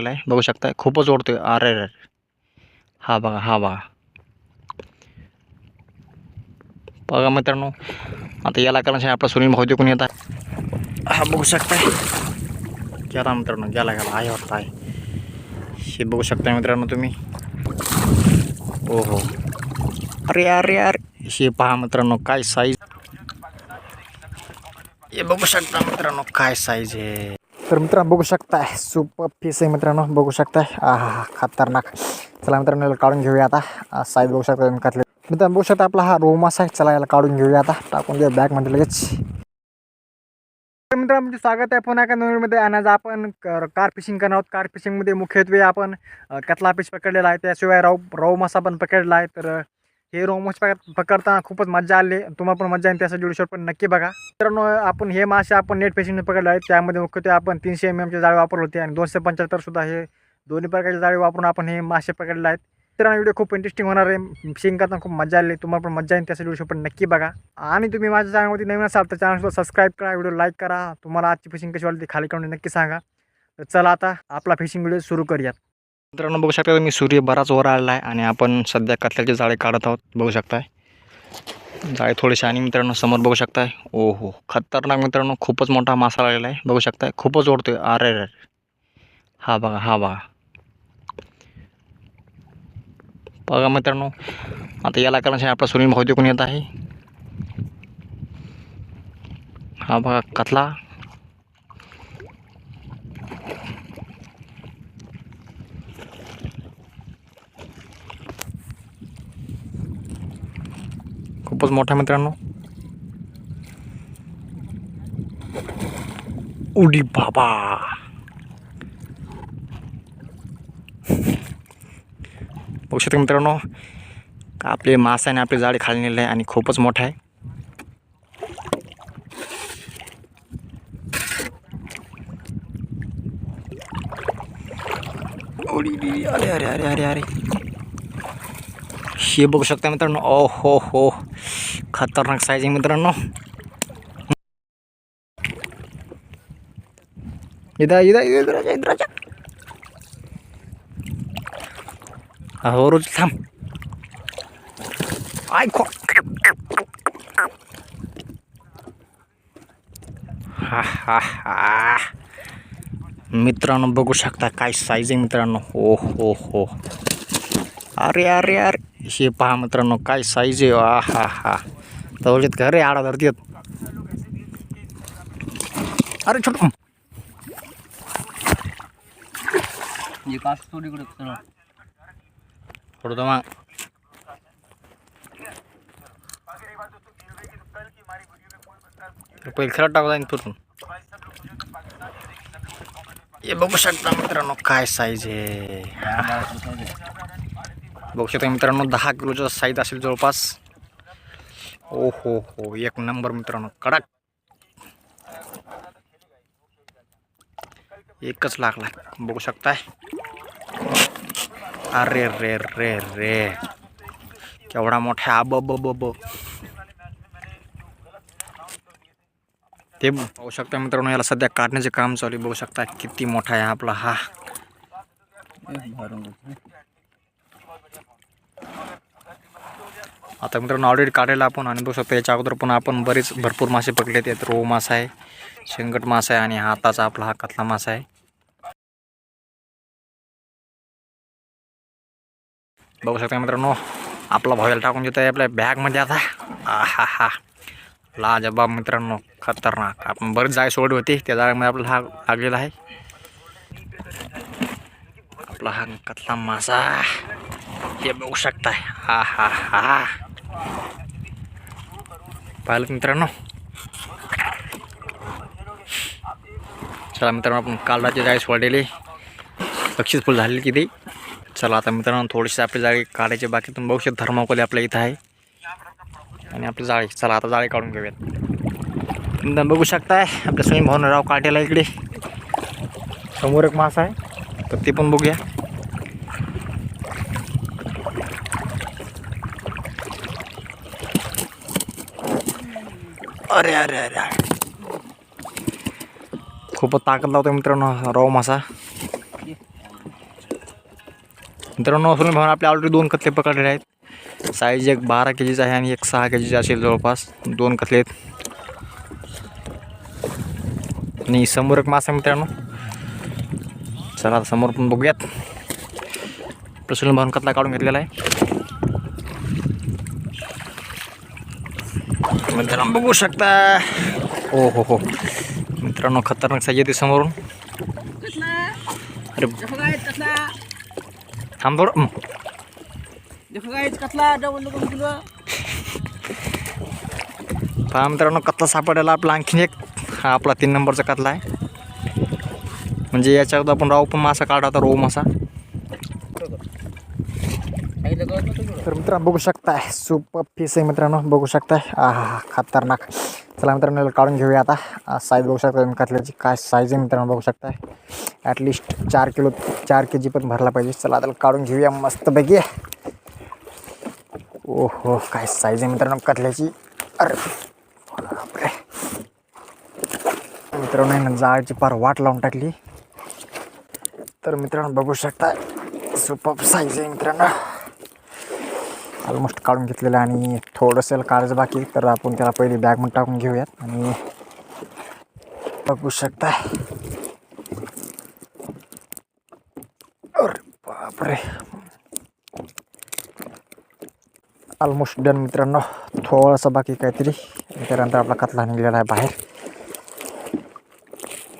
आलेला आहे. बघू शकता खूपच ओढतोय. अरे अरे हा बघा हा बघा. बघा मित्रांनो आता याला कारण आपला सुनील भाऊ कोणी येतात हा बघू शकताय गेला मित्रांनो गेला गेला आहे वाटतं आहे. हे बघू शकताय मित्रांनो तुम्ही. ओ हो अरे अरे अरे. हे पहा मित्रांनो काय साईज हे बघू शकता मित्रांनो काय साईज आहे? तर मित्रांनो बघू शकताय सुपर पीस आहे मित्रांनो बघू शकताय. हा हा खतरनाक. चला मित्रांनो याला काढून घेऊया आता. साईज बघू शकता तुम्ही कातले मित्रांनो बघू शकता आपला हा रोमास आहे. चला याला काढून घेऊया आता. टाकून देऊया बॅगमध्ये लगेच. तर मित्रांनो म्हणजे स्वागत आहे पुन्हा एका नवीनमध्ये आणि आज आपण कार कार फिशिंग करणार आहोत. कार फिशिंगमध्ये मुख्यत्वे आपण कतला फिश पकडलेला आहे. त्याशिवाय राव राव मासा पण पकडला आहे. तर हे रोमोस पकडताना खूपच मजा आली. तुम्हाला पण मजा येईल त्यासाठी व्हिडिओ पण नक्की बघा. मित्रांनो आपण हे मासे आपण नेट फिशिंगने पकडले आहेत. त्यामध्ये मुख्यत्वे आपण तीनशे एम एमचे जाळे वापरले होते आणि दोनशे पंच्याहत्तरसुद्धा हे दोन्ही प्रकारचे जाळे वापरून आपण हे मासे पकडले आहेत. मित्रांनो व्हिडिओ खूप इंटरेस्टिंग होणार आहे. फिशिंग करताना खूप मजा आली. तुम्हाला पण मजा येईल त्यासाठी व्हिडिओ पण नक्की बघा. आणि तुम्ही माझ्या चॅनलवरती नवीन असाल तर चॅनलसुद्धा सबस्क्राईब करा व्हिडिओ लाईक करा. तुम्हाला आजची फिशिंग कशी वाटली ती खाली करून नक्की सांगा. तर चला आता आपला फिशिंग व्हिडिओ सुरू करूयात. मित्रांनो बघू शकता तुम्ही सूर्य बराच वर आलेला आहे आणि आपण सध्या कथल्याचे जाळे काढत आहोत. बघू शकताय. जाळे थोडेसे आणि मित्रांनो समोर बघू शकताय. ओ हो खतरनाक मित्रांनो खूपच मोठा मासा लागलेला आहे. बघू शकताय खूपच ओढतोय. अरे अरे हा बघा हा बघा. बघा मित्रांनो आता याला कारण आपला सुनील भाऊ देखून येत आहे. हा बघा कतला. खूपच मोठा मित्रांनो उडी बाबा बघू शकता मित्रांनो का आपले मासाने आपले जाळे खाली नेले आहे आणि खूपच मोठा आहे अरे अरे अरे अरे अरे हे बघू शकता मित्रांनो ओ हो हो खतरनाक साईज आहे मित्रांनो. इदा इदा इथं राजा हो रोज थांब. आय खो. हा हा हा. मित्रांनो बघू शकता काय साईज आहे मित्रांनो. हो हो हो. अरे अरे अरे. हे पहा मित्रांनो काय साईज आहे. आ हा हा. तवळीत का रे आडा धरतीत अरे छोट. थोडं मग पहिले खरं टाकू जाईन फिरून. हे बघू शकता मित्रांनो काय साईज आहे. बघू शकता मित्रांनो दहा किलोचा साईज असेल जवळपास. ओ हो हो एक नंबर मित्रांनो कडक. एकच लागला बघू शकताय? अरे रे रे रे. केवढा मोठा आब ब ते बघू शकता मित्रांनो याला सध्या काढण्याचे काम चालू आहे. बघू शकता किती मोठा आहे आपला हा. आता मित्रांनो ऑलरेडी काढायला आपण आणि बघू शकतो याच्या अगोदर पण आपण बरेच भरपूर मासे पकडले आहेत रोहू मासा आहे शेंगट मासा आहे आणि हाताचा आपला हा कतला मासा आहे. बघू शकता मित्रांनो आपला भावाला टाकून देतो आहे आपल्या बॅगमध्ये आता. आ हा हा जबाब मित्रांनो खतरनाक. आपण बरीच जाय सोडली होती त्या जाळ्यामध्ये आपला हा लागलेला आहे. आपला हा कतला मासा. हे बघू शकताय. हा हा हा पाहिलं मित्रांनो. चला मित्रांनो आपण काल रात्री जाळी सोडलेली सक्सेसफुल झालेली किती? चला आता मित्रांनो थोडीशी आपली जाळी काढायची बाकी तुम्ही बघू शकता धर्माकोली आपल्या इथं आहे. आणि आपली जाळी. चला आता जाळी काढून घेऊयात. तुम्ही बघू शकताय आपल्या स्वयंभावनराव काटेला इकडे. समोर एक मासा आहे तर ते पण बघूया. अरे अरे अरे अरे. खूपच ताकद लावतो मित्रांनो हा राव मासा. मित्रांनो असून भाऊन आपले ऑलरेडी दोन कतले पकडलेले आहेत. साईज एक बारा के जीचा आहे आणि एक सहा के जीचा असेल जवळपास. दोन कतले आहेत. आणि समोर एक मासा मित्रांनो. चला समोर पण बघूयात. आपलं भाऊन कतला काढून घेतलेला आहे. मित्रांनो बघू शकता हो हो हो मित्रांनो खतरनाक साईज येते समोरून अरे देखो गाइस कतला थांब थोडं हं. देखो गाइस कतला डबल डबल किलो पहा मित्रांनो कतला सापडायला आपला आणखीन एक हा आपला तीन नंबरचा कतला आहे म्हणजे याच्या अगोदर आपण राहू पण मासा काढा होता रोहू मासा तर मित्रांनो बघू शकताय सुपर पीस आहे मित्रांनो बघू शकताय आहा खतरनाक चला मित्रांनो काढून घेऊया आता साईज बघू शकता कतल्याची काय साईज आहे मित्रांनो बघू शकताय ॲटलिस्ट चार किलो चार के जी पण भरला पाहिजे चला त्याला काढून घेऊया मस्तपैकी ओहो काय साईज आहे मित्रांनो कतल्याची अरे. मित्रांनो ना जाळची पार वाट लावून टाकली तर मित्रांनो बघू शकताय सुपर साईज आहे मित्रांनो ऑलमोस्ट काढून घेतलेलं आहे आणि थोडंसं काढायचं बाकी तर आपण त्याला पहिली बॅगमध्ये टाकून घेऊयात आणि बघू शकता अरे बापरे. ऑलमोस्ट डन मित्रांनो. थोडंसं बाकी काहीतरी. त्यानंतर आपला कतला निघलेला आहे बाहेर.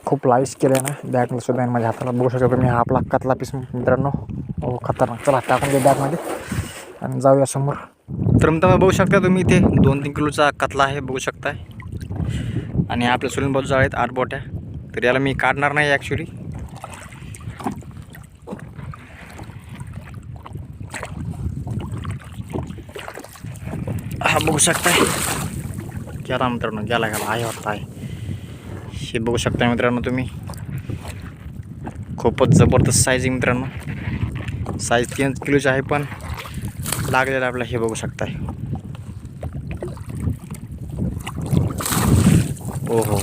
खूप लाईस केलं आहे ना बॅगला सुद्धा माझ्या हाताला. बघू शकतो मी हा आपला कतला पीस मित्रांनो. हो खतरनाक. चला टाकून दे बॅगमध्ये आणि जाऊया समोर. तर मित्रांनो बघू शकता तुम्ही इथे दोन तीन किलोचा कतला आहे बघू शकताय. आणि आपल्या सुनील बाजूचा आहेत आठ बोट्या. तर याला मी काढणार नाही ॲक्च्युली हा बघू शकताय. गेला मित्रांनो गेला गेला आहे वाटतं आहे. हे बघू शकताय मित्रांनो तुम्ही. खूपच जबरदस्त साईज आहे मित्रांनो. साईज तीन किलोची आहे पण. लागलेलं आपलं हे बघू शकताय. हो हो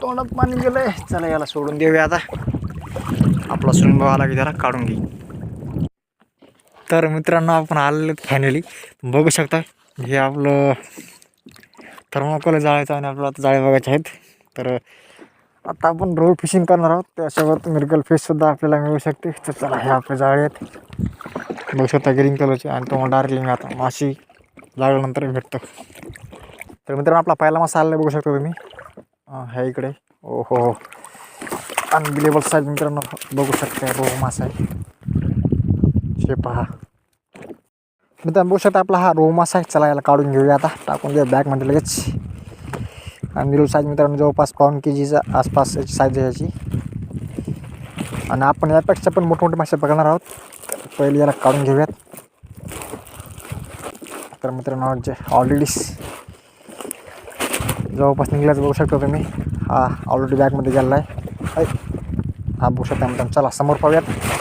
तोंडात पाणी गेलंय. चला याला सोडून देऊया आता. आपला सुनील भाऊ आला की त्याला काढून घे तर मित्रांनो आपण आलेलो फायनली बघू शकता हे आपलं थर्माकोल जाळायचं आणि आपलं आता जाळे बघायचे आहेत. तर आता आपण रोड फिशिंग करणार आहोत. त्याच्यावर मिरगल फिशसुद्धा आपल्याला मिळू शकते. तर चला हे आपले जाळे आहेत बघू शकता ग्रीन कलरचे आणि तो डार्कलिंग आता माशी लागल्यानंतर भेटतो. तर मित्रांनो आपला पहिला मासा आलेला बघू शकता तुम्ही. ह्या इकडे. ओ हो हो अनबिलेबल साईज मित्रांनो. बघू शकता रोह मासा आहे. हे पहा. मित्रांनो बघू शकता आपला हा रोह मासा आहे. चला याला काढून घेऊया आता. टाकून घेऊया बॅगमध्ये लगेच. आणि मिरल साईज मित्रांनो जवळपास पाऊन के जीचा आसपास याची साईज आहे याची. आणि आपण यापेक्षा पण मोठमोठे मासे पकडणार आहोत. पहिले याला काढून घेऊयात. तर मित्रांनो जे ऑलरेडी जवळपास निघल्याचं बघू शकता तुम्ही. हा ऑलरेडी बॅगमध्ये गेलेला आहे. हा बघू शकता मित्रांनो. चला समोर पाहूयात.